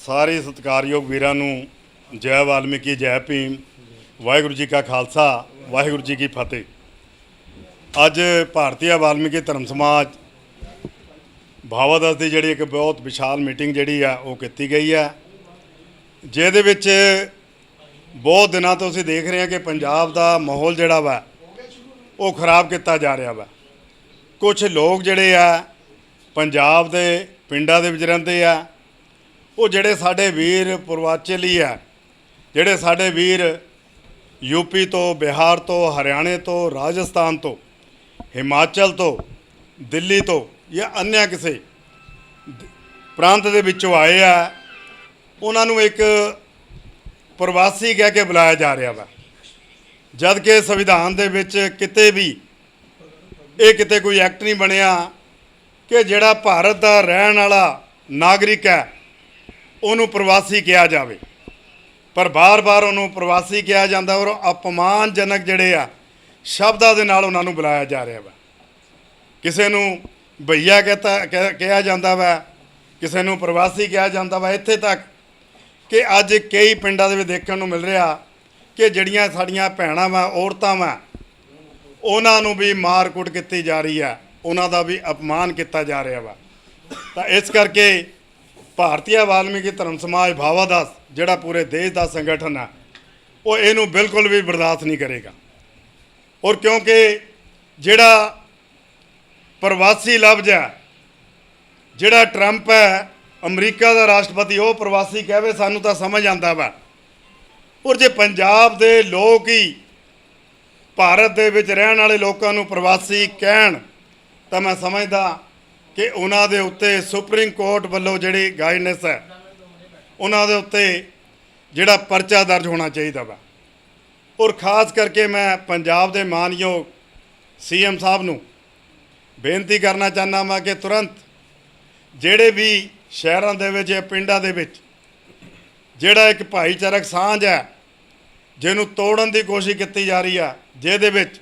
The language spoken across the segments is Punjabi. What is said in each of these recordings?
ਸਾਰੇ ਸਤਿਕਾਰਯੋਗ ਵੀਰਾਂ ਨੂੰ ਜੈ ਵਾਲਮੀਕੀ, ਜੈ ਭੀਮ, ਵਾਹਿਗੁਰੂ ਜੀ ਕਾ ਖਾਲਸਾ, ਵਾਹਿਗੁਰੂ ਜੀ ਕੀ ਫਤਿਹ। ਅੱਜ ਭਾਰਤੀ ਵਾਲਮੀਕੀ ਧਰਮ ਸਮਾਜ ਭਾਵਾਦਸ ਦੀ ਜਿਹੜੀ ਇੱਕ ਬਹੁਤ ਵਿਸ਼ਾਲ ਮੀਟਿੰਗ ਜਿਹੜੀ ਆ, ਉਹ ਕੀਤੀ ਗਈ ਆ। ਜਿਹਦੇ ਵਿੱਚ ਬਹੁਤ ਦਿਨਾਂ ਤੋਂ ਅਸੀਂ ਦੇਖ ਰਹੇ ਹਾਂ ਕਿ ਪੰਜਾਬ ਦਾ ਮਾਹੌਲ ਜਿਹੜਾ ਵਾ, ਉਹ ਖਰਾਬ ਕੀਤਾ ਜਾ ਰਿਹਾ ਵਾ। ਕੁਝ ਲੋਕ ਜਿਹੜੇ ਆ, ਪੰਜਾਬ ਦੇ ਪਿੰਡਾਂ ਦੇ ਵਿੱਚ ਰਹਿੰਦੇ ਆ ਉਹ ਜਿਹੜੇ ਸਾਡੇ ਵੀਰ ਪੂਰਵਾਚਲੀ ਆ ਜਿਹੜੇ ਸਾਡੇ ਵੀਰ ਯੂਪੀ ਤੋਂ, ਬਿਹਾਰ ਤੋਂ, ਹਰਿਆਣੇ ਤੋਂ, ਰਾਜਸਥਾਨ ਤੋਂ, ਹਿਮਾਚਲ ਤੋਂ, ਦਿੱਲੀ ਤੋਂ ਜਾਂ ਅਨਿਆ ਕਿਸੇ ਪ੍ਰਾਂਤ ਦੇ ਵਿੱਚੋਂ ਆਏ ਆ, ਉਹਨਾਂ ਨੂੰ ਇੱਕ ਪ੍ਰਵਾਸੀ ਕਹਿ ਕੇ ਬੁਲਾਇਆ ਜਾ ਰਿਹਾ ਵਾ। ਜਦ ਕਿ ਸੰਵਿਧਾਨ ਦੇ ਵਿੱਚ ਕਿਤੇ ਵੀ ਇਹ ਕਿਤੇ ਕੋਈ ਐਕਟ ਨਹੀਂ ਬਣਿਆ ਕਿ ਜਿਹੜਾ ਭਾਰਤ ਦਾ ਰਹਿਣ ਵਾਲਾ ਨਾਗਰਿਕ ਹੈ ਉਹਨੂੰ ਪ੍ਰਵਾਸੀ ਕਿਹਾ ਜਾਵੇ। ਪਰ ਬਾਰ-ਬਾਰ ਉਹਨੂੰ ਪ੍ਰਵਾਸੀ ਕਿਹਾ ਜਾਂਦਾ ਔਰ ਅਪਮਾਨਜਨਕ ਜਿਹੜੇ ਆ, ਸ਼ਬਦਾਂ ਦੇ ਨਾਲ ਉਹਨਾਂ ਨੂੰ ਬੁਲਾਇਆ ਜਾ ਰਿਹਾ ਵਾ। ਕਿਸੇ ਨੂੰ ਭਈਆ ਕਹਤਾ, ਕਹਿ- ਕਿਹਾ ਜਾਂਦਾ ਵਾ, ਕਿਸੇ ਨੂੰ ਪ੍ਰਵਾਸੀ ਕਿਹਾ ਜਾਂਦਾ ਵਾ, ਇੱਥੇ ਤੱਕ ਕਿ ਅੱਜ ਕਈ ਪਿੰਡਾਂ ਦੇ ਵਿੱਚ ਦੇਖਣ ਨੂੰ ਮਿਲ ਰਿਹਾ ਕਿ ਜਿਹੜੀਆਂ ਸਾਡੀਆਂ ਭੈਣਾਂ ਵਾ, ਔਰਤਾਂ ਵਾ, ਉਹਨਾਂ ਨੂੰ ਵੀ ਮਾਰ-ਕੁੱਟ ਕੀਤੀ ਜਾ ਰਹੀ ਆ। ਉਹਨਾਂ ਦਾ ਵੀ ਅਪਮਾਨ ਕੀਤਾ ਜਾ ਰਿਹਾ ਵਾ। ਤਾਂ ਇਸ ਕਰਕੇ ਭਾਰਤੀ ਵਾਲਮੀਕੀ ਧਰਮ ਸਮਾਜ ਭਾਵਾਦਾਸ, ਜਿਹੜਾ ਪੂਰੇ ਦੇਸ਼ ਦਾ ਸੰਗਠਨ ਆ ਉਹ ਇਹਨੂੰ ਬਿਲਕੁਲ ਵੀ ਬਰਦਾਸ਼ਤ ਨਹੀਂ ਕਰੇਗਾ। ਔਰ ਕਿਉਂਕਿ ਜਿਹੜਾ ਪ੍ਰਵਾਸੀ ਲਫ਼ਜ਼ ਹੈ, ਜਿਹੜਾ ਟਰੰਪ ਹੈ, ਅਮਰੀਕਾ ਦਾ ਰਾਸ਼ਟਰਪਤੀ, ਉਹ ਪ੍ਰਵਾਸੀ ਕਹਵੇ, ਸਾਨੂੰ ਤਾਂ ਸਮਝ ਆਂਦਾ ਵਾ। ਔਰ ਜੇ ਪੰਜਾਬ ਦੇ ਲੋਕ ਹੀ ਭਾਰਤ ਦੇ ਵਿੱਚ ਰਹਿਣ ਵਾਲੇ ਲੋਕਾਂ ਨੂੰ ਪ੍ਰਵਾਸੀ ਕਹਿਣ, ਤਾਂ ਮੈਂ ਸਮਝਦਾ ਕਿ ਉਹਨਾਂ ਦੇ ਉੱਤੇ ਸੁਪਰੀਮ ਕੋਰਟ ਵੱਲੋਂ ਜਿਹੜੀ ਗਾਈਡਨੈਸ ਹੈ, ਉਹਨਾਂ ਦੇ ਉੱਤੇ ਜਿਹੜਾ ਪਰਚਾ ਦਰਜ ਹੋਣਾ ਚਾਹੀਦਾ ਵਾ। ਔਰ ਖਾਸ ਕਰਕੇ ਮੈਂ ਪੰਜਾਬ ਦੇ ਮਾਨਯੋਗ ਸੀਐਮ ਸਾਹਿਬ ਨੂੰ ਬੇਨਤੀ ਕਰਨਾ ਚਾਹੁੰਦਾ ਮੈਂ ਕਿ ਤੁਰੰਤ ਜਿਹੜੇ ਵੀ ਸ਼ਹਿਰਾਂ ਦੇ ਵਿੱਚ ਜਾਂ ਪਿੰਡਾਂ ਦੇ ਵਿੱਚ ਜਿਹੜਾ ਇੱਕ ਭਾਈਚਾਰਕ ਸਾਂਝ ਹੈ, ਜਿਹਨੂੰ ਤੋੜਨ ਦੀ ਕੋਸ਼ਿਸ਼ ਕੀਤੀ ਜਾ ਰਹੀ ਆ, ਜਿਹਦੇ ਵਿੱਚ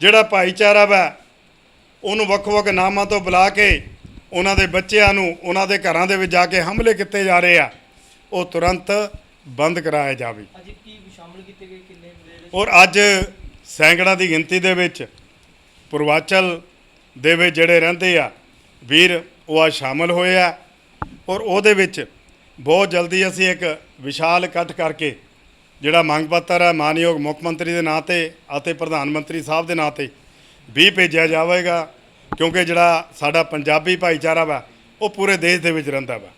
ਜਿਹੜਾ ਭਾਈਚਾਰਾ ਵਾ ਉਹਨੂੰ ਵੱਖ-ਵੱਖ ਨਾਮਾਂ ਤੋਂ ਬੁਲਾ ਕੇ ਉਹਨਾਂ ਦੇ ਬੱਚਿਆਂ ਨੂੰ ਉਹਨਾਂ ਦੇ ਘਰਾਂ ਦੇ ਵਿੱਚ ਜਾ ਕੇ ਹਮਲੇ ਕੀਤੇ ਜਾ ਰਹੇ ਆ ਉਹ ਤੁਰੰਤ ਬੰਦ ਕਰਾਇਆ ਜਾਵੇ। ਅੱਜ ਕੀ ਸ਼ਾਮਲ ਕੀਤੇ ਗਏ? ਕਿੰਨੇ ਜਿਹੜੇ ਔਰ ਅੱਜ ਸੈਂਕੜਾਂ ਦੀ ਗਿਣਤੀ ਦੇ ਵਿੱਚ ਪੂਰਵਾਚਲ ਦੇ ਵਿੱਚ ਜਿਹੜੇ ਰਹਿੰਦੇ ਆ ਵੀਰ ਉਹ ਆ ਸ਼ਾਮਲ ਹੋਏ ਆ। ਔਰ ਉਹਦੇ ਵਿੱਚ ਬਹੁਤ ਜਲਦੀ ਅਸੀਂ ਇੱਕ ਵਿਸ਼ਾਲ ਇਕੱਠ ਕਰਕੇ ਜਿਹੜਾ ਮੰਗ ਪੱਤਰ ਹੈ ਮਾਨਯੋਗ ਮੁੱਖ ਮੰਤਰੀ ਦੇ ਨਾਂ ਤੇ ਅਤੇ ਪ੍ਰਧਾਨ ਮੰਤਰੀ ਸਾਹਿਬ ਦੇ ਨਾਂ ਤੇ ਵੀ ਭੇਜਿਆ ਜਾਵੇਗਾ, ਕਿਉਂਕਿ ਜਿਹੜਾ ਸਾਡਾ ਪੰਜਾਬੀ ਭਾਈਚਾਰਾ ਵਾ, ਉਹ ਪੂਰੇ ਦੇਸ਼ ਦੇ ਵਿੱਚ ਰਹਿੰਦਾ ਵਾ।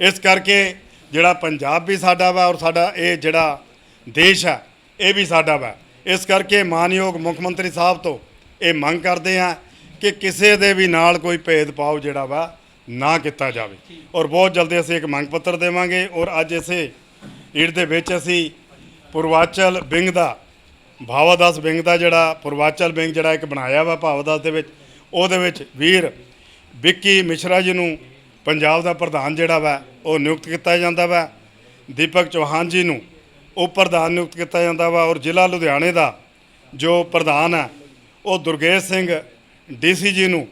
ਇਸ ਕਰਕੇ ਜਿਹੜਾ ਪੰਜਾਬ ਵੀ ਸਾਡਾ ਵਾ ਔਰ ਸਾਡਾ ਇਹ ਜਿਹੜਾ ਦੇਸ਼ ਆ, ਇਹ ਵੀ ਸਾਡਾ ਵਾ। ਇਸ ਕਰਕੇ ਮਾਨਯੋਗ ਮੁੱਖ ਮੰਤਰੀ ਸਾਹਿਬ ਤੋਂ ਇਹ ਮੰਗ ਕਰਦੇ ਆ ਕਿ ਕਿਸੇ ਦੇ ਵੀ ਨਾਲ ਕੋਈ ਭੇਦਭਾਵ ਜਿਹੜਾ ਵਾ ਨਾ ਕੀਤਾ ਜਾਵੇ। ਔਰ ਬਹੁਤ ਜਲਦੀ ਅਸੀਂ ਇੱਕ ਮੰਗ ਪੱਤਰ ਦੇਵਾਂਗੇ ਔਰ ਅੱਜ ਇਸੇ ਈੜ ਦੇ ਵਿੱਚ ਅਸੀਂ ਪੂਰਵਾਚਲ ਵਿੰਗ ਦਾ ਭਾਵਾਦਾਸ ਵਿੰਗ ਦਾ ਜਿਹੜਾ, ਪੂਰਵਾਚਲ ਵਿੰਗ ਜਿਹੜਾ ਇੱਕ ਬਣਾਇਆ ਵਾ ਭਾਵਾਦਾਸ ਦੇ ਵਿੱਚ, ਉਹਦੇ ਵਿੱਚ ਵੀਰ ਵਿੱਕੀ ਮਿਸ਼ਰਾ ਜੀ ਨੂੰ ਪੰਜਾਬ ਦਾ ਪ੍ਰਧਾਨ ਜਿਹੜਾ ਵਾ, ਉਹ ਨਿਯੁਕਤ ਕੀਤਾ ਜਾਂਦਾ ਵਾ। ਦੀਪਕ ਚੌਹਾਨ ਜੀ ਨੂੰ ਉਹ ਪ੍ਰਧਾਨ ਨਿਯੁਕਤ ਕੀਤਾ ਜਾਂਦਾ ਵਾ ਔਰ ਜ਼ਿਲ੍ਹਾ ਲੁਧਿਆਣੇ ਦਾ ਜੋ ਪ੍ਰਧਾਨ ਹੈ, ਉਹ ਦੁਰਗੇਸ਼ ਸਿੰਘ ਡੀਸੀ ਜੀ ਨੂੰ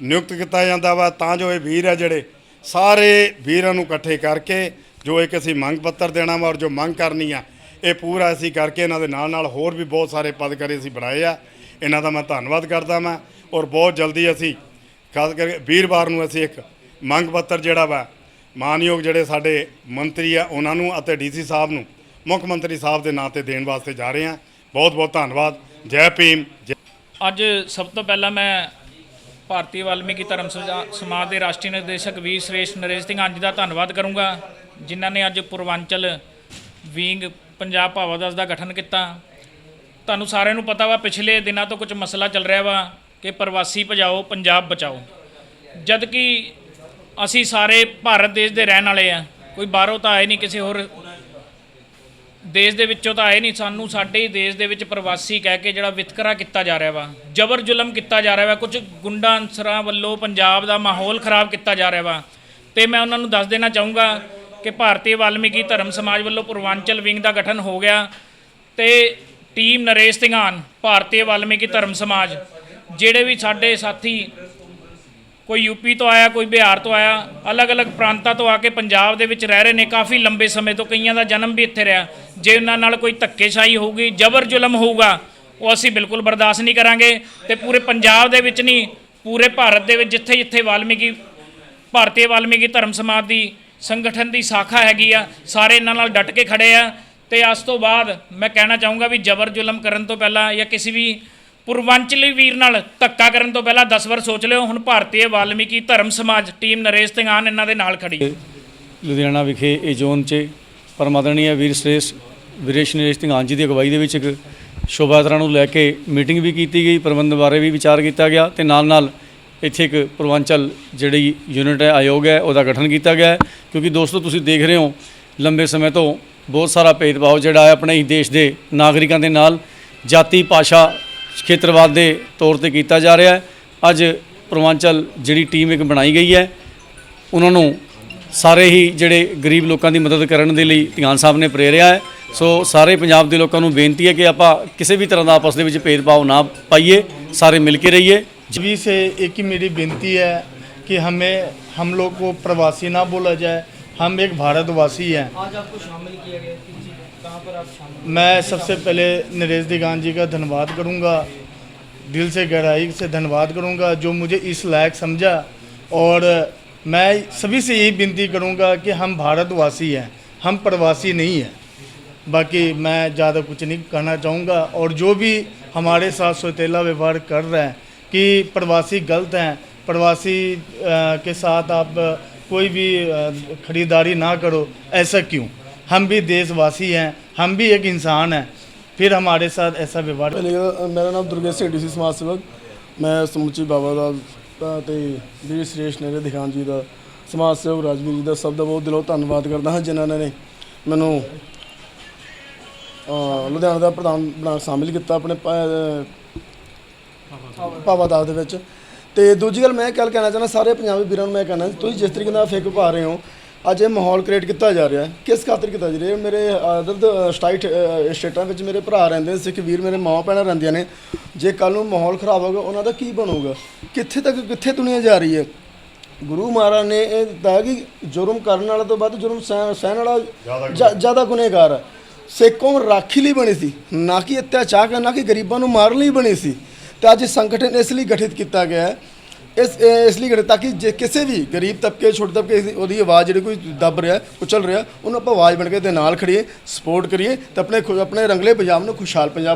ਨਿਯੁਕਤ ਕੀਤਾ ਜਾਂਦਾ ਵਾ। ਤਾਂ ਜੋ ਇਹ ਵੀਰ ਆ ਜਿਹੜੇ ਸਾਰੇ ਵੀਰਾਂ ਨੂੰ ਇਕੱਠੇ ਕਰਕੇ ਜੋ ਇੱਕ ਅਸੀਂ ਮੰਗ ਪੱਤਰ ਦੇਣਾ ਵਾ ਔਰ ਜੋ ਮੰਗ ਕਰਨੀ ਆ ਇਹ ਪੂਰਾ ਅਸੀਂ ਕਰਕੇ ਇਹਨਾਂ ਦੇ ਨਾਲ ਨਾਲ ਹੋਰ ਵੀ ਬਹੁਤ ਸਾਰੇ ਪਦ ਕਰੇ ਅਸੀਂ ਬਣਾਏ ਆ। ਇਹਨਾਂ ਦਾ ਮੈਂ ਧੰਨਵਾਦ ਕਰਦਾ ਮੈਂ ਔਰ ਬਹੁਤ ਜਲਦੀ ਅਸੀਂ ਖਾਸ ਕਰਕੇ ਵੀਰਵਾਰ ਨੂੰ ਅਸੀਂ ਇੱਕ ਮੰਗ ਪੱਤਰ ਜਿਹੜਾ ਵਾ, ਮਾਨਯੋਗ ਜਿਹੜੇ ਸਾਡੇ ਮੰਤਰੀ ਆ, ਉਹਨਾਂ ਨੂੰ ਅਤੇ ਡੀਸੀ ਸਾਹਿਬ ਨੂੰ, ਮੁੱਖ ਮੰਤਰੀ ਸਾਹਿਬ ਦੇ ਨਾਂ ਤੇ ਦੇਣ ਵਾਸਤੇ ਜਾ ਰਹੇ ਹਾਂ। ਬਹੁਤ ਬਹੁਤ ਧੰਨਵਾਦ। ਜੈ ਭੀਮ। ਜੈ ਅੱਜ ਸਭ ਤੋਂ ਪਹਿਲਾਂ ਮੈਂ ਭਾਰਤੀ ਵਾਲਮੀਕੀ ਧਰਮ ਸਮਾਜ ਦੇ ਰਾਸ਼ਟਰੀ ਨਿਰਦੇਸ਼ਕ ਵੀ ਸ਼੍ਰੇਸ਼ਟ ਨਰੇਸ਼ ਸਿੰਘ ਹਾਂਜੀ ਦਾ ਧੰਨਵਾਦ ਕਰੂੰਗਾ, ਜਿਨ੍ਹਾਂ ਨੇ ਅੱਜ ਪੂਰਵਾਂਚਲ ਵਿੰਗ ਪੰਜਾਬ ਭਾਵਾ ਭਾਵਾਦਾਸ ਦਾ ਗਠਨ ਕੀਤਾ। ਤੁਹਾਨੂੰ ਸਾਰਿਆਂ ਨੂੰ ਪਤਾ ਵਾ, ਪਿਛਲੇ ਦਿਨਾਂ ਤੋਂ ਕੁਝ ਮਸਲਾ ਚੱਲ ਰਿਹਾ ਵਾ ਕਿ ਪ੍ਰਵਾਸੀ ਭਜਾਓ, ਪੰਜਾਬ ਬਚਾਓ। ਜਦ ਕਿ ਅਸੀਂ ਸਾਰੇ ਭਾਰਤ ਦੇਸ਼ ਦੇ ਰਹਿਣ ਵਾਲੇ ਆ, ਕੋਈ ਬਾਹਰੋਂ ਤਾਂ ਆਏ ਨਹੀਂ, ਕਿਸੇ ਹੋਰ ਦੇਸ਼ ਦੇ ਵਿੱਚੋਂ ਤਾਂ ਆਏ ਨਹੀਂ, ਸਾਨੂੰ ਸਾਡੇ ਹੀ ਦੇਸ਼ ਦੇ ਵਿੱਚ ਪ੍ਰਵਾਸੀ ਕਹਿ ਕੇ ਜਿਹੜਾ ਵਿਤਕਰਾ ਕੀਤਾ ਜਾ ਰਿਹਾ ਵਾ, ਜ਼ਬਰ ਜ਼ੁਲਮ ਕੀਤਾ ਜਾ ਰਿਹਾ ਵਾ, ਕੁਝ ਗੁੰਡਾ ਅਨਸਰਾਂ ਵੱਲੋਂ ਪੰਜਾਬ ਦਾ ਮਾਹੌਲ ਖਰਾਬ ਕੀਤਾ ਜਾ ਰਿਹਾ ਵਾ। ਤੇ ਮੈਂ ਉਹਨਾਂ ਨੂੰ ਦੱਸ ਦੇਣਾ ਚਾਹੂੰਗਾ ਕਿ ਭਾਰਤੀ ਵਾਲਮੀਕੀ ਧਰਮ ਸਮਾਜ ਵੱਲੋਂ ਪੂਰਵਾਂਚਲ ਵਿੰਗ ਦਾ ਗਠਨ ਹੋ ਗਿਆ ਤੇ ਟੀਮ ਨਰੇਸ਼ ਸਿੰਘਾਨ, ਭਾਰਤੀ ਵਾਲਮੀਕੀ ਧਰਮ ਸਮਾਜ, ਜਿਹੜੇ ਵੀ ਸਾਡੇ ਸਾਥੀ ਕੋਈ ਯੂਪੀ ਤੋਂ ਆਇਆ, ਕੋਈ ਬਿਹਾਰ ਤੋਂ ਆਇਆ, ਅਲੱਗ-ਅਲੱਗ ਪ੍ਰਾਂਤਾਂ ਤੋਂ ਆ ਕੇ ਪੰਜਾਬ ਦੇ ਵਿੱਚ ਰਹਿ ਰਹੇ ਨੇ, ਕਾਫੀ ਲੰਬੇ ਸਮੇਂ ਤੋਂ ਕਈਆਂ ਦਾ ਜਨਮ ਵੀ ਇੱਥੇ ਰਿਹਾ। ਜੇ ਉਹਨਾਂ ਨਾਲ ਕੋਈ ਧੱਕੇਸ਼ਾਹੀ ਹੋਊਗੀ, ਜ਼ਬਰ ਜ਼ੁਲਮ ਹੋਊਗਾ, ਉਹ ਅਸੀਂ ਬਿਲਕੁਲ ਬਰਦਾਸ਼ਤ ਨਹੀਂ ਕਰਾਂਗੇ ਤੇ ਪੂਰੇ ਪੰਜਾਬ ਦੇ ਵਿੱਚ ਨਹੀਂ, ਪੂਰੇ ਭਾਰਤ ਦੇ ਵਿੱਚ ਜਿੱਥੇ ਜਿੱਥੇ ਵਾਲਮੀਕੀ, ਭਾਰਤੀ ਵਾਲਮੀਕੀ ਧਰਮ ਸਮਾਜ ਦੀ ਸੰਗਠਨ ਦੀ ਸ਼ਾਖਾ ਹੈਗੀ ਆ, ਸਾਰੇ ਇਹਨਾਂ ਨਾਲ ਡਟ ਕੇ ਖੜੇ ਆ। ਤੇ ਅੱਜ ਤੋਂ ਬਾਅਦ ਮੈਂ ਕਹਿਣਾ ਚਾਹੂੰਗਾ ਵੀ ਜ਼ਬਰ ਜ਼ੁਲਮ ਕਰਨ ਤੋਂ ਪਹਿਲਾਂ ਜਾਂ ਕਿਸੇ ਵੀ ਪੂਰਵਾਂਚਲੀ ਵੀਰ ਨਾਲ ਧੱਕਾ ਕਰਨ ਤੋਂ ਪਹਿਲਾਂ 10 ਵਾਰ ਸੋਚ ਲਿਓ, ਹੁਣ ਭਾਰਤੀ ਵਾਲਮੀਕੀ ਧਰਮ ਸਮਾਜ ਟੀਮ ਨਰੇਸ਼ ਸਿੰਘਾਨ ਇਹਨਾਂ ਦੇ ਨਾਲ ਖੜੀ। ਲੁਧਿਆਣਾ ਵਿਖੇ ਇਹ ਜ਼ੋਨ 'ਚ ਪਰਮਾਦਰਣੀय ਵੀਰ ਸ੍ਰੇਸ਼ਟ ਵਿਰੇਸ਼ ਨਰੇਸ਼ ਧੰਗਾਨ ਜੀ ਦੀ ਅਗਵਾਈ ਦੇ ਵਿੱਚ ਇੱਕ ਸ਼ੋਭਾ ਯਾਤਰਾ ਨੂੰ ਲੈ ਕੇ ਮੀਟਿੰਗ ਵੀ ਕੀਤੀ ਗਈ, ਪ੍ਰਬੰਧ ਬਾਰੇ ਵੀ ਵਿਚਾਰ ਕੀਤਾ ਗਿਆ ਤੇ ਨਾਲ ਨਾਲ ਇੱਥੇ ਇੱਕ ਪੂਰਵਾਂਚਲ ਜਿਹੜੀ ਯੂਨਿਟ ਹੈ, ਆਯੋਗ ਹੈ, ਉਹਦਾ ਗਠਨ ਕੀਤਾ ਗਿਆ ਹੈ। ਕਿਉਂਕਿ ਦੋਸਤੋ, ਤੁਸੀਂ ਦੇਖ ਰਹੇ ਹੋ, ਲੰਬੇ ਸਮੇਂ ਤੋਂ ਬਹੁਤ ਸਾਰਾ ਭੇਦਭਾਵ ਜਿਹੜਾ ਹੈ ਆਪਣੇ ਹੀ ਦੇਸ਼ ਦੇ ਨਾਗਰਿਕਾਂ ਦੇ ਨਾਲ ਜਾਤੀ, ਭਾਸ਼ਾ, ਖੇਤਰਵਾਦ ਦੇ ਤੌਰ ਤੇ ਕੀਤਾ ਜਾ ਰਿਹਾ ਹੈ। ਅੱਜ ਪੂਰਵਾਂਚਲ ਜਿਹੜੀ ਟੀਮ ਇੱਕ ਬਣਾਈ ਗਈ ਹੈ, ਉਹਨਾਂ ਨੂੰ ਸਾਰੇ ਹੀ ਜਿਹੜੇ ਗਰੀਬ ਲੋਕਾਂ ਦੀ ਮਦਦ ਕਰਨ ਦੇ ਲਈ ਧਿਆਨ ਸਾਹਿਬ ਨੇ ਪ੍ਰੇਰਿਆ ਹੈ। ਸੋ ਸਾਰੇ ਪੰਜਾਬ ਦੇ ਲੋਕਾਂ ਨੂੰ ਬੇਨਤੀ ਹੈ ਕਿ ਆਪਾਂ ਕਿਸੇ ਵੀ ਤਰ੍ਹਾਂ ਦਾ ਆਪਸ ਦੇ ਵਿੱਚ ਭੇਦਭਾਵ ਨਾ ਪਾਈਏ, ਸਾਰੇ ਮਿਲ ਕੇ ਰਹੀਏ। सभी से एक ही मेरी विनती है कि हमें हम लोग को प्रवासी ना बोला जाए। हम एक भारतवासी हैं। आज आपको शामिल किया गया कहाँ पर आप शामिल मैं सबसे पहले नरेश दिगान जी का धन्यवाद करूँगा। दिल से गहराई से धन्यवाद करूँगा जो मुझे इस लायक समझा। और मैं सभी से यही विनती करूँगा कि हम भारतवासी हैं हम प्रवासी नहीं हैं। बाकी मैं ज़्यादा कुछ नहीं कहना चाहूँगा। और जो भी हमारे साथ सौतेला व्यवहार कर रहे हैं कि प्रवासी गलत हैं प्रवासी अ, के साथ आप अ, कोई भी अ, खरीदारी ना करो ऐसा क्यों हम भी देशवासी हैं हम भी एक इंसान हैं फिर हमारे साथ ऐसा व्यवहार ਪਹਿਲੇ ਤਾਂ ਮੇਰਾ ਨਾਮ ਦੁਰਗੇਸ਼ ਸੇਠੀ ਸੀ ਸਮਾਜ ਸੇਵਕ ਮੈਂ ਸਮੁੱਚੀ ਬਾਬਾ ਦਾ ਦਾ ਤੇ ਵੀਰ ਸ੍ਰੇਸ਼ ਨਰੇ ਦਿਖਾਨ ਜੀ ਦਾ ਸਮਾਜ ਸੇਵਕ ਰਾਜਵੀਰ ਜੀ ਦਾ ਸਭ ਦਾ ਬਹੁਤ ਦਿਲੋਂ ਧੰਨਵਾਦ ਕਰਦਾ ਹਾਂ ਜਿਨ੍ਹਾਂ ਨੇ ਮੈਨੂੰ ਅਹ, ਲੁਧਿਆਣਾ ਦਾ ਪ੍ਰਧਾਨ ਬਣਾ ਸ਼ਾਮਿਲ ਕੀਤਾ ਆਪਣੇ ਭਾਵਾਦਾਰ ਦੇ ਵਿੱਚ। ਤੇ ਦੂਜੀ ਗੱਲ ਮੈਂ ਗੱਲ ਕਹਿਣਾ ਚਾਹੁੰਦਾ ਸਾਰੇ ਪੰਜਾਬੀ ਵੀਰਾਂ ਨੂੰ ਮੈਂ ਕਹਿਣਾ ਤੁਸੀਂ ਜਿਸ ਤਰੀਕੇ ਨਾਲ ਫੇਕ ਪਾ ਰਹੇ ਹੋ ਅੱਜ ਇਹ ਮਾਹੌਲ ਕ੍ਰੀਏਟ ਕੀਤਾ ਜਾ ਰਿਹਾ ਹੈ। ਕਿਸ ਖਾਤਰ ਕੀਤਾ ਜਾ ਰਿਹਾ ਹੈ? ਮੇਰੇ ਅਦਰ ਸਟੇਟ ਸਟੇਟਾਂ ਵਿੱਚ ਮੇਰੇ ਭਰਾ ਰਹਿੰਦੇ ਨੇ ਸਿੱਖ ਵੀਰ ਮੇਰੇ ਮਾਂ ਭੈਣਾਂ ਰਹਿੰਦੀਆਂ ਨੇ। ਜੇ ਕੱਲ ਨੂੰ ਮਾਹੌਲ ਖਰਾਬ ਹੋਗਾ ਉਹਨਾਂ ਦਾ ਕੀ ਬਣੂਗਾ? ਕਿੱਥੇ ਤੱਕ ਕਿੱਥੇ ਦੁਨੀਆ ਜਾ ਰਹੀ ਹੈ? ਗੁਰੂ ਮਹਾਰਾਜ ਨੇ ਇਹ ਦਿੱਤਾ ਕਿ ਜੁਰਮ ਕਰਨ ਵਾਲੇ ਤੋਂ ਵੱਧ ਜੁਰਮ ਸਹਿ- ਸਹਿਣ ਵਾਲਾ ਜ਼ਿਆ- ਜ਼ਿਆਦਾ ਗੁਨੇਗਾਰ ਹੈ। ਸਿੱਖ ਰਾਖੀ ਲਈ ਬਣੀ ਸੀ। ਨਾ ਕਿ ਅਤਿਆਚਾਰ ਕਰਨ ਕਿ ਗਰੀਬਾਂ ਨੂੰ ਮਾਰਨ ਲਈ ਬਣੀ ਸੀ। ਤੇ ਅੱਜ ਇਹ ਸੰਗਠਨ ਇਸ ਲਈ ਗਠਿਤ ਕੀਤਾ ਗਿਆ ਹੈ। ਇਸ ਲਈ ਗਠਿਤ, ਤਾਂ ਕਿ ਜੇ ਕਿਸੇ ਵੀ ਗਰੀਬ ਤਬਕੇ, ਛੋਟੇ ਤਬਕੇ ਉਹਦੀ ਆਵਾਜ਼ ਜਿਹੜੀ ਕੋਈ ਦੱਬ ਰਿਹਾ ਕੁਚਲ ਰਿਹਾ, ਉਹਨੂੰ ਆਪਾਂ ਆਵਾਜ਼ ਬਣ ਕੇ ਦੇ ਨਾਲ ਖੜੀਏ ਸਪੋਰਟ ਕਰੀਏ ਤੇ ਆਪਣੇ ਆਪਣੇ ਰੰਗਲੇ ਪੰਜਾਬ ਨੂੰ ਖੁਸ਼ਹਾਲ ਪੰਜਾਬ